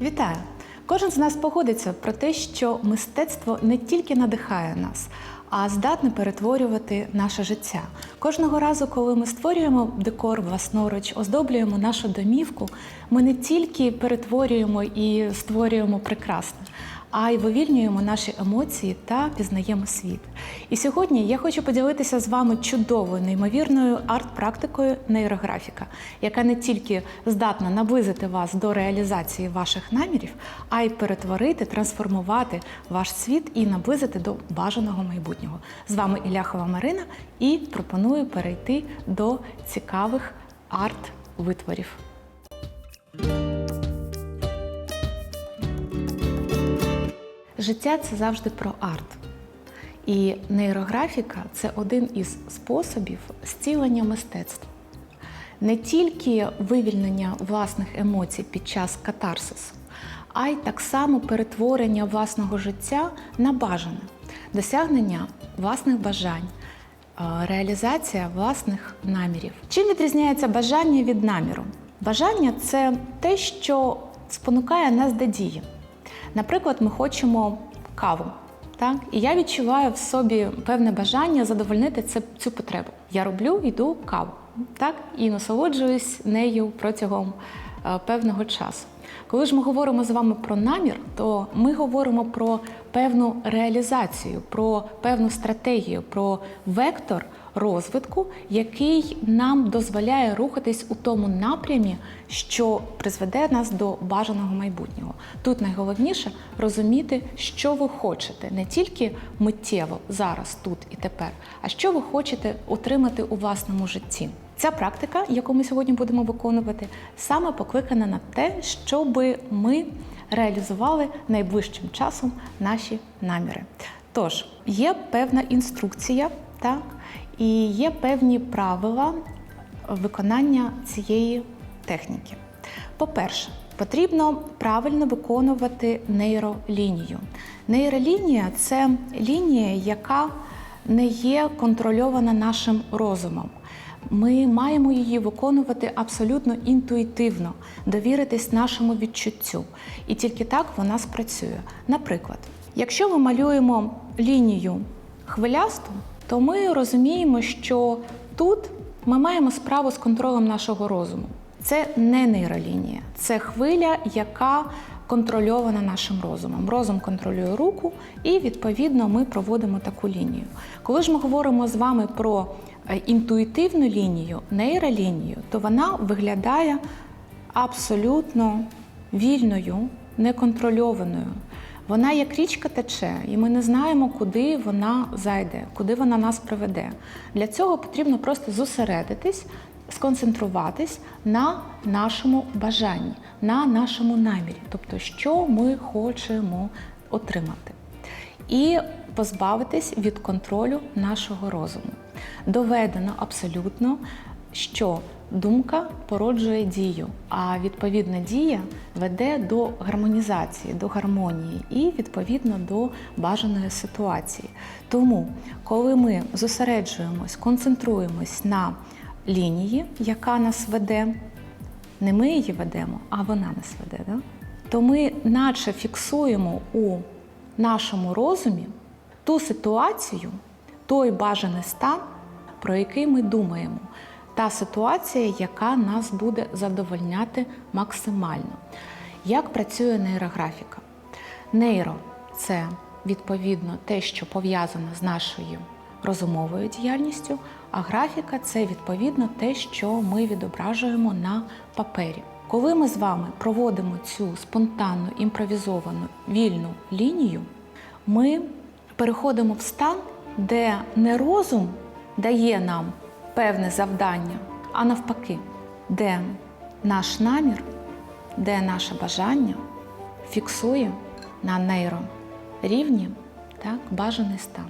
Вітаю! Кожен з нас погодиться про те, що мистецтво не тільки надихає нас, а здатне перетворювати наше життя. Кожного разу, коли ми створюємо декор власноруч, оздоблюємо нашу домівку, ми не тільки перетворюємо і створюємо прекрасне, а й вивільнюємо наші емоції та пізнаємо світ. І сьогодні я хочу поділитися з вами чудовою, неймовірною арт-практикою нейрографіка, яка не тільки здатна наблизити вас до реалізації ваших намірів, а й перетворити, трансформувати ваш світ і наблизити до бажаного майбутнього. З вами Іляхова Марина і пропоную перейти до цікавих арт-витворів. Життя це завжди про арт. І нейрографіка це один із способів зцілення мистецтва. Не тільки вивільнення власних емоцій під час катарсису, а й так само перетворення власного життя на бажане, досягнення власних бажань, е, реалізація власних намірів. Чим відрізняється бажання від наміру? Бажання це те, що спонукає нас до дії. Наприклад, ми хочемо каву. Так? І я відчуваю в собі певне бажання задовольнити це, цю потребу. Я роблю, йду каву, так? і насолоджуюсь нею протягом е, певного часу. Коли ж ми говоримо з вами про намір, то ми говоримо про певну реалізацію, про певну стратегію, про вектор розвитку, який нам дозволяє рухатись у тому напрямі, що призведе нас до бажаного майбутнього. Тут найголовніше розуміти, що ви хочете не тільки миттєво зараз, тут і тепер, а що ви хочете отримати у власному житті. Ця практика, яку ми сьогодні будемо виконувати, саме покликана на те, щоб ми реалізували найближчим часом наші наміри. Тож є певна інструкція, так і є певні правила виконання цієї техніки. По-перше, потрібно правильно виконувати нейролінію. Нейролінія це лінія, яка не є контрольована нашим розумом. Ми маємо її виконувати абсолютно інтуїтивно, довіритись нашому відчуттю. І тільки так вона спрацює. Наприклад, якщо ми малюємо лінію хвилясту, то ми розуміємо, що тут ми маємо справу з контролем нашого розуму. Це не нейролінія, це хвиля, яка контрольована нашим розумом. Розум контролює руку, і відповідно ми проводимо таку лінію. Коли ж ми говоримо з вами про е, інтуїтивну лінію, нейролінію, то вона виглядає абсолютно вільною, неконтрольованою. Вона як річка тече, і ми не знаємо, куди вона зайде, куди вона нас приведе. Для цього потрібно просто зосередитись, сконцентруватись на нашому бажанні, на нашому намірі, тобто, що ми хочемо отримати, і позбавитись від контролю нашого розуму. Доведено абсолютно, що думка породжує дію, а відповідна дія веде до гармонізації, до гармонії і відповідно до бажаної ситуації. Тому, коли ми зосереджуємось, концентруємось на лінії, яка нас веде, не ми її ведемо, а вона нас веде, да? то ми наче фіксуємо у нашому розумі ту ситуацію, той бажаний стан, про який ми думаємо. Та ситуація, яка нас буде задовольняти максимально. Як працює нейрографіка? Нейро це відповідно те, що пов'язане з нашою розумовою діяльністю, а графіка це відповідно те, що ми відображуємо на папері. Коли ми з вами проводимо цю спонтанну імпровізовану вільну лінію, ми переходимо в стан, де не розум дає нам певне завдання, а навпаки, де наш намір, де наше бажання фіксує на нейрорівні так, бажаний стан.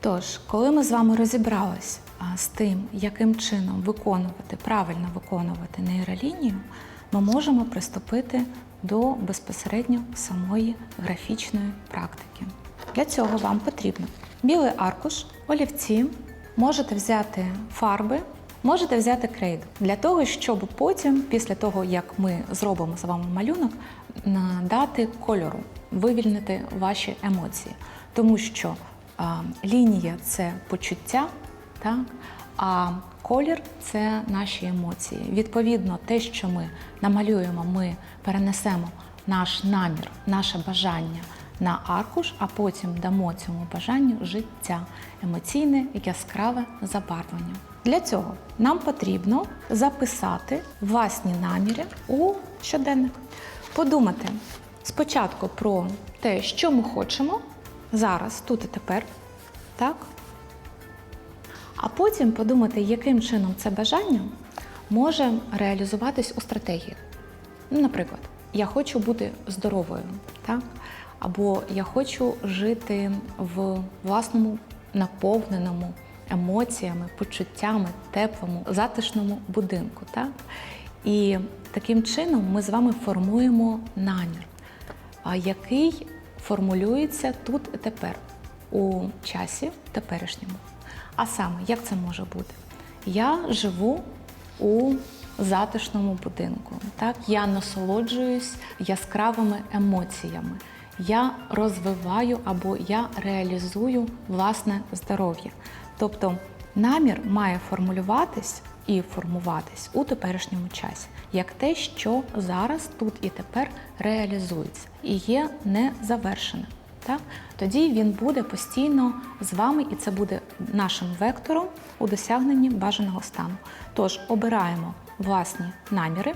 Тож, коли ми з вами розібрались з тим, яким чином виконувати, правильно виконувати нейролінію, ми можемо приступити до безпосередньо самої графічної практики. Для цього вам потрібно білий аркуш, олівці, можете взяти фарби Можете взяти крейду для того, щоб потім, після того як ми зробимо з вами малюнок, надати кольору, вивільнити ваші емоції. Тому що а, лінія це почуття, так? а колір це наші емоції. Відповідно, те, що ми намалюємо, ми перенесемо наш намір, наше бажання на аркуш, а потім дамо цьому бажанню життя, емоційне, яскраве забарвлення. Для цього нам потрібно записати власні наміри у щоденник, подумати спочатку про те, що ми хочемо зараз, тут і тепер, так? А потім подумати, яким чином це бажання може реалізуватись у стратегії. Ну, наприклад, я хочу бути здоровою, так? Або я хочу жити в власному наповненому емоціями, почуттями, теплому, затишному будинку. Так? І таким чином ми з вами формуємо намір, який формулюється тут і тепер, у часі теперішньому. А саме, як це може бути? Я живу у затишному будинку. Так? Я насолоджуюсь яскравими емоціями. Я розвиваю або я реалізую власне здоров'я. Тобто намір має формулюватись і формуватись у теперішньому часі, як те, що зараз, тут і тепер реалізується і є незавершеним. Так? Тоді він буде постійно з вами, і це буде нашим вектором у досягненні бажаного стану. Тож обираємо власні наміри,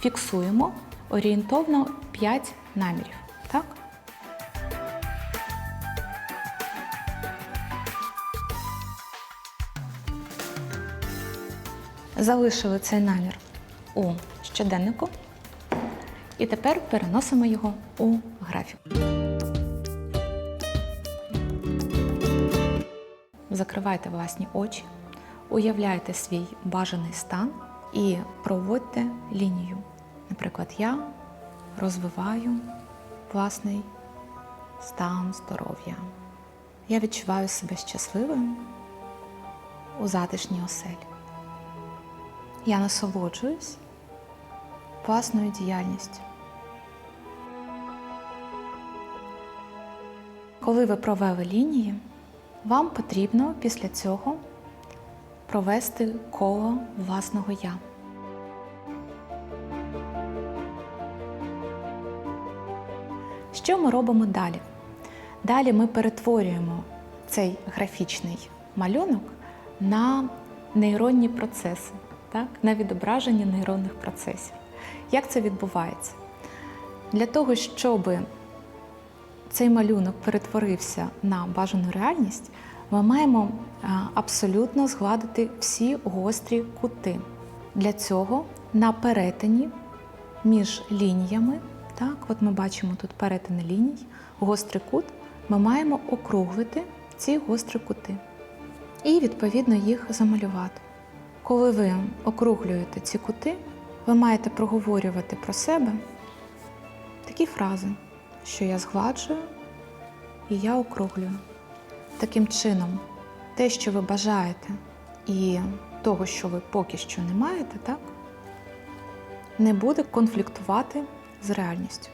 фіксуємо орієнтовно 5 намірів. Залишили цей намір у щоденнику і тепер переносимо його у графік. Закривайте власні очі, уявляйте свій бажаний стан і проводьте лінію. Наприклад, я розвиваю власний стан здоров'я. Я відчуваю себе щасливим у затишній оселі. Я насолоджуюсь власною діяльністю. Коли ви провели лінії, вам потрібно після цього провести коло власного я. Що ми робимо далі? Далі ми перетворюємо цей графічний малюнок на нейронні процеси, так? на відображення нейронних процесів. Як це відбувається? Для того, щоб цей малюнок перетворився на бажану реальність, ми маємо абсолютно згладити всі гострі кути. Для цього на перетині між лініями, так, от ми бачимо тут перетини ліній, гострий кут, ми маємо округлити ці гострі кути і, відповідно, їх замалювати. Коли ви округлюєте ці кути, ви маєте проговорювати про себе такі фрази, що я згладжую і я округлюю. Таким чином, те, що ви бажаєте, і того, що ви поки що не маєте, так, не буде конфліктувати з реальністю.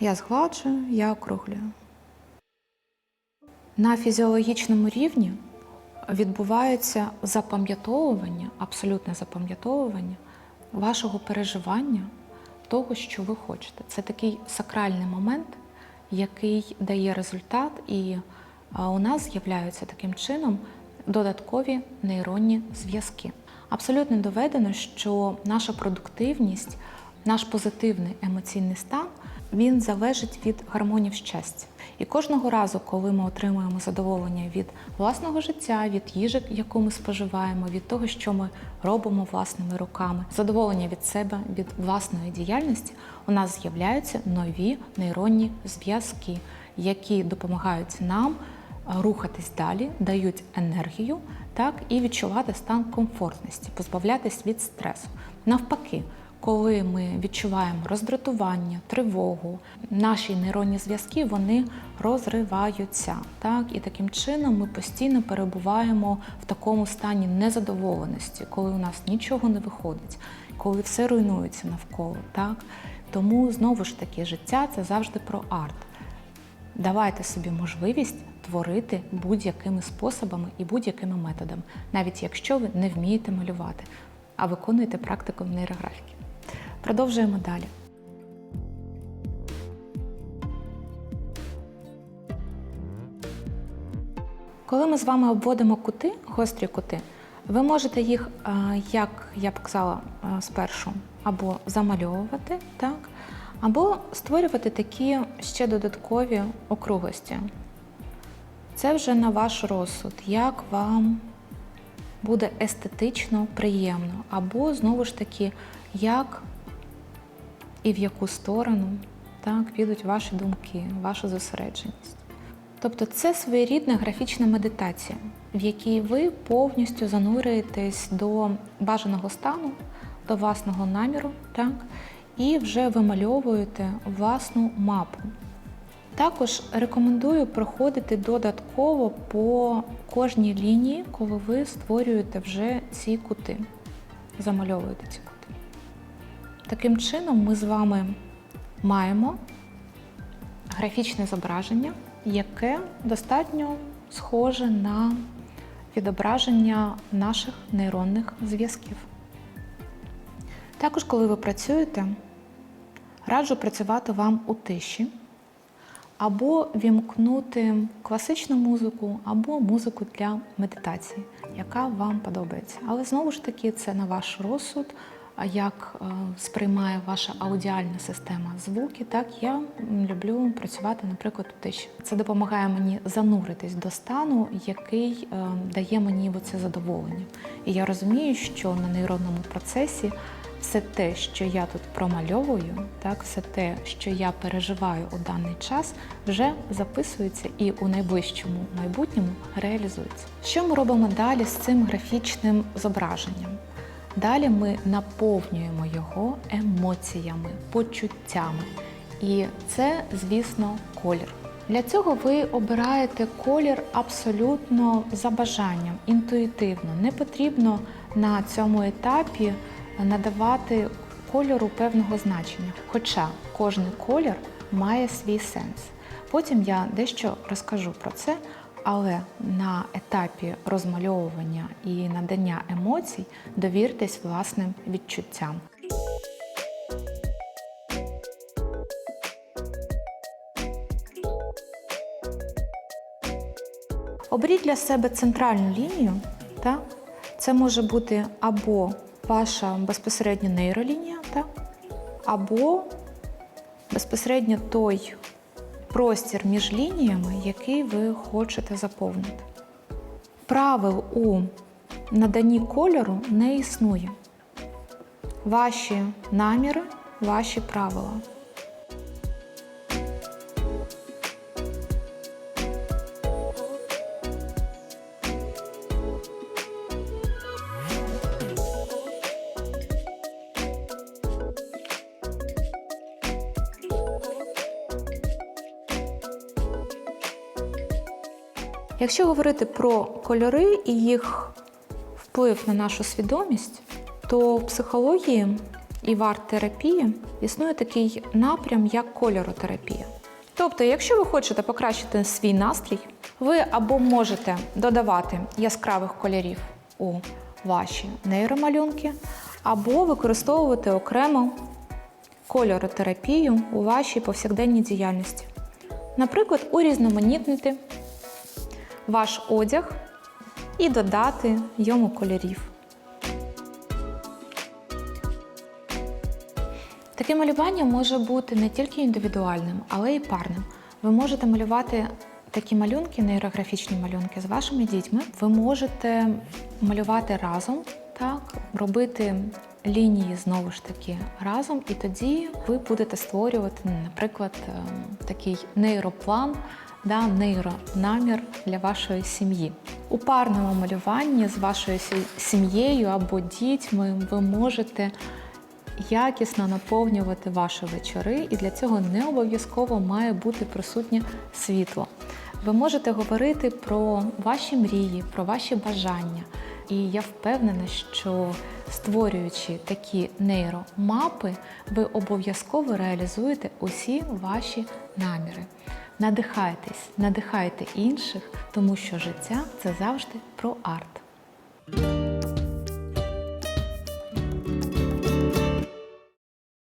Я згладжую, я округлюю. На фізіологічному рівні відбувається запам'ятовування, абсолютне запам'ятовування вашого переживання того, що ви хочете. Це такий сакральний момент, який дає результат, і у нас з'являються таким чином додаткові нейронні зв'язки. Абсолютно доведено, що наша продуктивність, наш позитивний емоційний стан він залежить від гармонів щастя. І кожного разу, коли ми отримуємо задоволення від власного життя, від їжі, яку ми споживаємо, від того, що ми робимо власними руками, задоволення від себе, від власної діяльності, у нас з'являються нові нейронні зв'язки, які допомагають нам рухатись далі, дають енергію, так і відчувати стан комфортності, позбавлятись від стресу. Навпаки, коли ми відчуваємо роздратування, тривогу, наші нейронні зв'язки вони розриваються. Так? І таким чином ми постійно перебуваємо в такому стані незадоволеності, коли у нас нічого не виходить, коли все руйнується навколо. Так? Тому знову ж таки життя це завжди про арт. Давайте собі можливість творити будь-якими способами і будь-якими методами, навіть якщо ви не вмієте малювати, а виконуєте практику в нейрографіки. Продовжуємо далі. Коли ми з вами обводимо кути, гострі кути, ви можете їх, як я б казала, спершу або замальовувати, так, або створювати такі ще додаткові округлості. Це вже на ваш розсуд, як вам буде естетично приємно, або знову ж таки, як і в яку сторону так, підуть ваші думки, ваша зосередженість. Тобто це своєрідна графічна медитація, в якій ви повністю занурюєтесь до бажаного стану, до власного наміру, так, і вже вимальовуєте власну мапу. Також рекомендую проходити додатково по кожній лінії, коли ви створюєте вже ці кути, замальовуєте ці кути. Таким чином, ми з вами маємо графічне зображення, яке достатньо схоже на відображення наших нейронних зв'язків. Також, коли ви працюєте, раджу працювати вам у тиші, або вімкнути класичну музику, або музику для медитації, яка вам подобається. Але знову ж таки, це на ваш розсуд, як е, сприймає ваша аудіальна система звуки. Так я люблю працювати, наприклад, у тиші. Це допомагає мені зануритись до стану, який е, дає мені це задоволення. І я розумію, що на нейронному процесі все те, що я тут промальовую, так, все те, що я переживаю у даний час, вже записується і у найближчому майбутньому реалізується. Що ми робимо далі з цим графічним зображенням? Далі ми наповнюємо його емоціями, почуттями. І це, звісно, колір. Для цього ви обираєте колір абсолютно за бажанням, інтуїтивно. Не потрібно на цьому етапі надавати кольору певного значення. Хоча кожен колір має свій сенс. Потім я дещо розкажу про це, але на етапі розмальовування і надання емоцій довіртесь власним відчуттям. Оберіть для себе центральну лінію. Так? Це може бути або ваша безпосередньо нейролінія, так? або безпосередньо той простір між лініями, який ви хочете заповнити. Правил у наданні кольору не існує. Ваші наміри, ваші правила. Якщо говорити про кольори і їх вплив на нашу свідомість, то в психології і в арт-терапії існує такий напрям, як кольоротерапія. Тобто, якщо ви хочете покращити свій настрій, ви або можете додавати яскравих кольорів у ваші нейромалюнки, або використовувати окремо кольоротерапію у вашій повсякденній діяльності. Наприклад, урізноманітнити ваш одяг і додати йому кольорів. Таке малювання може бути не тільки індивідуальним, але й парним. Ви можете малювати такі малюнки, нейрографічні малюнки з вашими дітьми. Ви можете малювати разом, так, робити лінії знову ж таки разом, і тоді ви будете створювати, наприклад, ем, такий нейроплан, да, нейронамір для вашої сім'ї. У парному малюванні з вашою сім'єю або дітьми ви можете якісно наповнювати ваші вечори, і для цього не обов'язково має бути присутнє світло. Ви можете говорити про ваші мрії, про ваші бажання. І я впевнена, що створюючи такі нейромапи, ви обов'язково реалізуєте усі ваші наміри. Надихайтесь, надихайте інших, тому що життя це завжди про арт.